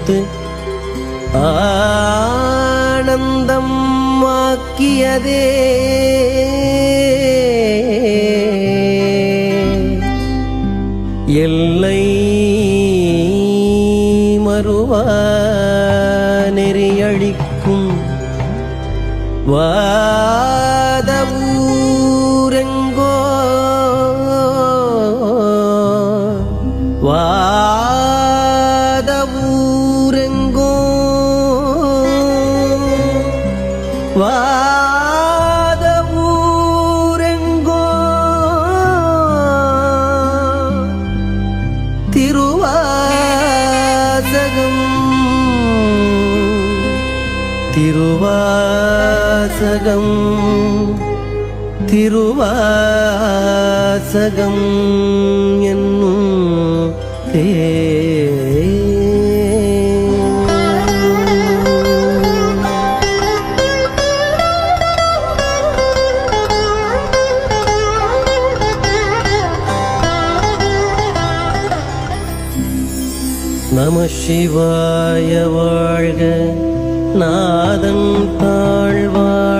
கொடுத்து ஆனந்தம் ஆக்கியதே. திருவாசகம் என்னும் தே. நம சிவாய வாழ்க. நாதன் தாழ்வாழ்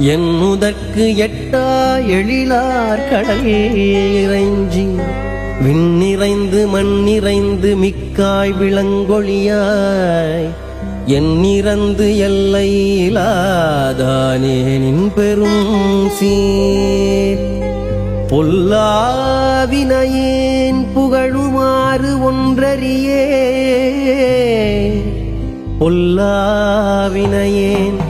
என்னுதற்கு எட்டா எழிலார் கடல் இறைஞ்சி. விண்ணிறைந்து மண்ணிறைந்து மிக்காய் விளங்கொழியாய் எண்ணிறந்து எல்லையிலாதானே நின் பெரும் சீர். பொல்லாவினையேன் புகழுமாறு ஒன்றறியே. பொல்லாவினையேன்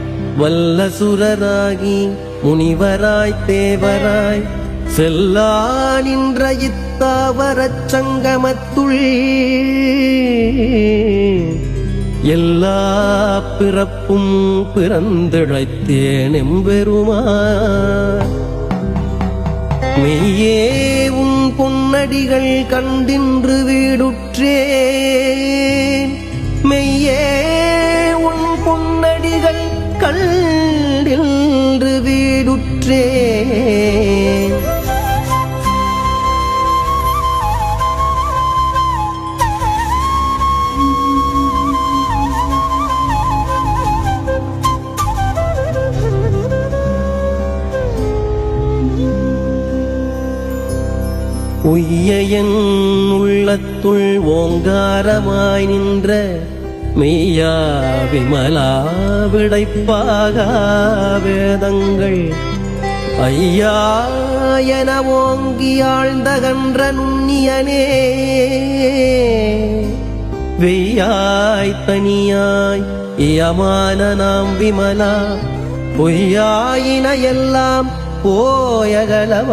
வல்ல சுரராகி முனிவராய் தேவராய் செல்லா நின்ற இத்தாவரச் சங்கமத்துள். எல்லா பிறப்பும் பிறந்திழைத்தேன் எம்பெருமா மெய்யே உன் பொன்னடிகள் கண்டின்று வீடுற்றே. வீடுற்றேன் உய்ய உள்ளத்துள் ஓங்காரமாய் நின்ற மெய்யா விமலா விடைப்பாக வேதங்கள் ஐயா என ஓங்கி ஆழ்ந்தகன்ற நுண்ணியனே வெய்யாய் தனியாய் இயமான நாம் விமலா பொய்யாயின எல்லாம் போயகலவந்தருளி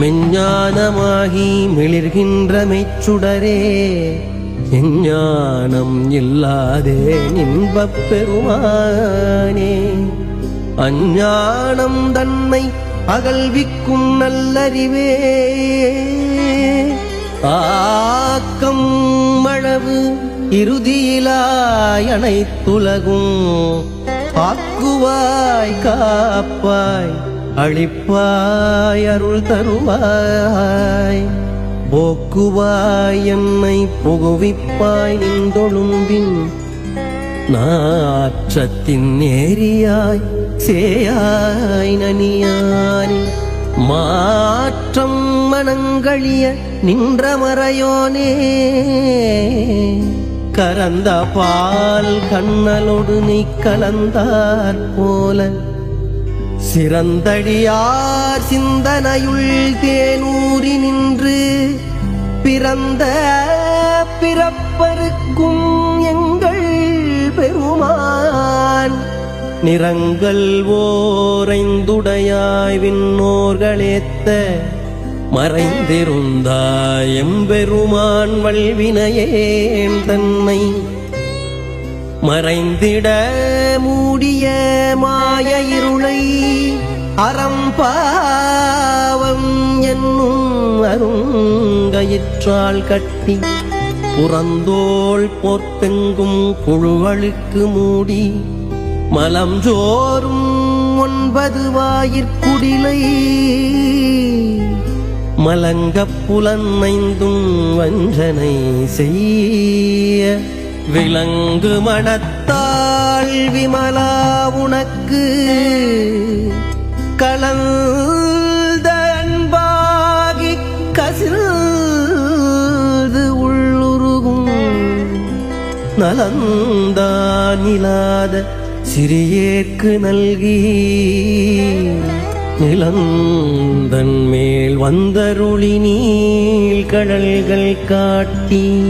மெஞ்ஞானமாகி மிளிர்கின்ற மெச்சுடரே எஞ்ஞானம் இல்லாதே இன்பப் பெருமானே. அஞ்ஞானம் தன்னை அகழ்விக்கும் நல்லறிவே. ஆக்கம் அளவு இறுதியிலாயனை துலகும் ஆக்குவாய் காப்பாய் அழிப்பாய் அருள் தருவாய். போக்குவாய் என்னை புகுவிப்பாய் நின்றொழும்பின் நாற்றத்தின் நேரியாய் சேயாய் நனியானி மாற்றம் மனங்களிய நின்ற மறையோனே கரந்த பால் கண்ணலோடு நீ கலந்தார் போல. சிறந்தடியார் சிந்தனையுள் தேனூறி நின்று பிறந்த பிறப்பருக்கு நிறங்கள் ஓரைந்துடையாய் விண்ணோர்களேத்த மறைந்திருந்தாயம் பெருமான் வல்வினையேன் தன்னை. மறைந்திட மூடிய மாய இருளை அறம்பாவம் என்னும் அருங்கயிற்றால் கட்டி புறந்தோள் போர்த்தெங்கும் புழுவழுக்கு மூடி மலம் ஜோறும் ஒன்பது வாயிற்குடிலை மலங்கப் புலனைந்தும் வஞ்சனை செய்ய. விலங்கு மனத்தாள் விமலா உனக்கு. கலந்த அன்பாகி கசில்து உள்ளுருகும். நலந்தா நிலாத சிறியேற்கு நல்கி நிலந்தன் மேல் வந்தருளி நீள் கடல்கள் காட்டி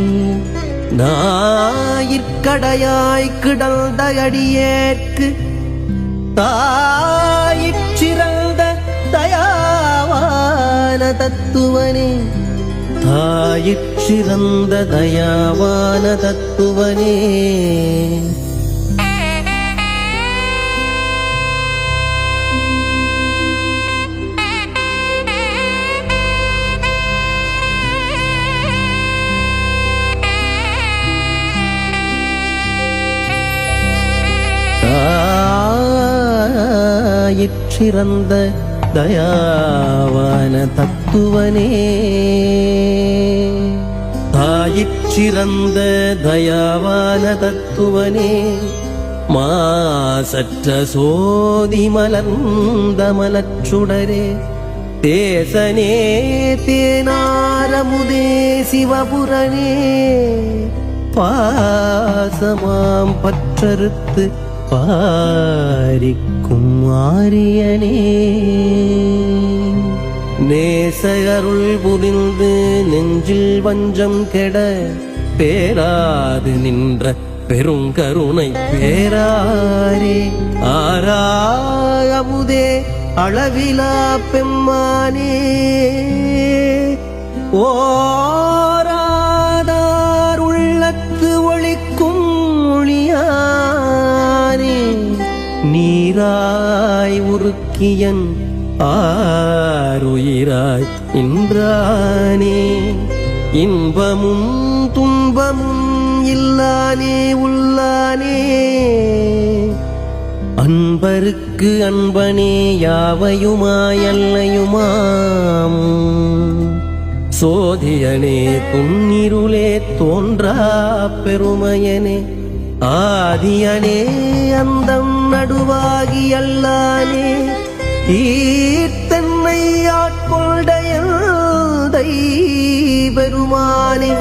நாயிற்கடையாய் கிடந்த அடியேற்கு தாயிற்றிறந்த தயாவான தத்துவனே. தாயிற்றிறந்த தயாவான தத்துவனே. சிறந்த தயாவான தத்துவனே. தாயிற்றிறந்த தயாவான தத்துவனே. மாசற்ற சோதி மலர்ந்த மலச்சுடரே. தேசனே தேனாரமுதே சிவபுரனே. பாசமாம் பற்றறுத்து பாரிக்கும் ஆரியனே. நேசகருள் புரிந்து நெஞ்சில் வஞ்சம் கெட பேராது நின்ற பெருங்கருணை பேராரே. ஆராயமுதே அளவிலா பெம்மானே. ஓ நீராய் உருக்கியன் ஆருயிராய் இன்றானே. இன்பமும் துன்பமும் இல்லானே உள்ளானே. அன்பருக்கு அன்பனே யாவையுமாயல்லையுமாம் சோதியனே துன்னிருளே தோன்றா பெருமையனே. ஆதியனே அந்தம் நடுவாகி அல்லானே தீர்த்தன்னை ஆட்கொண்டைய பெருமானே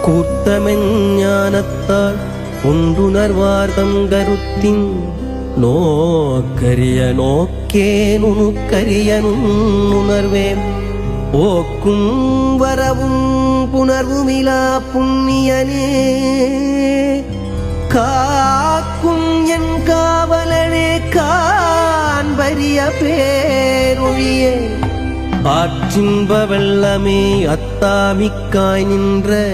கூர்த்தமெஞ்ஞானத்தால் ஒன்றுணர்வார் உண்டுணர்வார்தம் கருத்தின் நோக்கரிய நோக்கே நுணுக்கரிய நுண்ணுணர்வேன். ஓக்கும் வரவும் புணர்வுமிலா புண்ணியனே. காக்கும் என் காவலனே காண்பரிய பேரொழியே. ஆற்றின்ப வெள்ளமே அத்தாமிக்காய் நின்ற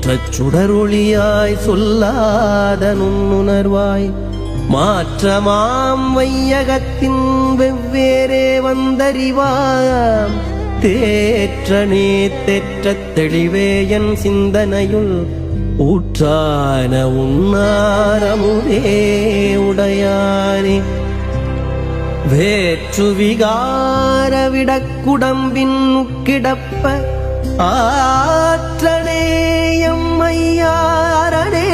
தோற்றச் சுடரொளியாய் சொல்லாத நுண்ணுணர்வாய் மாற்றமாம் வையகத்தின் வெவ்வேறே வந்தறிவாம். தேற்றனே தேற்றத் தெளிவே என் சிந்தனையுள் ஊற்றான உன்னாரமுதே உடையானே. வேற்று விகார விடக்குடம்பின் கிடப்ப ஆற்ற ஐயாரனே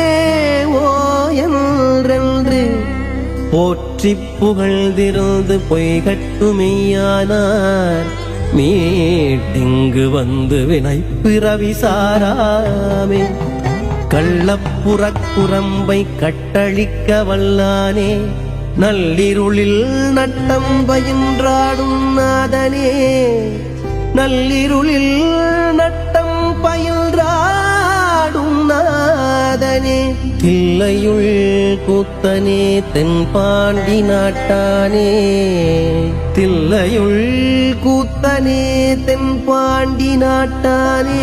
ஓ என்றென்று. போற்றி புகழ்ந்திருந்து பொய்கட்டுமையானார் மீட்டிங்கு வந்து வினை பிறவி சாராமே. கள்ளப்புறக்குரம்பை கட்டழிக்க வல்லானே. நள்ளிருளில் நட்டம் பயின்றாடும் நாதனே. நள்ளிருளில் நட்டம் நாதனே தில்லையுள் கூத்தனே தென்பாண்டி நாட்டானே. தில்லையுள் கூத்தனே தென்பாண்டி நாட்டானே.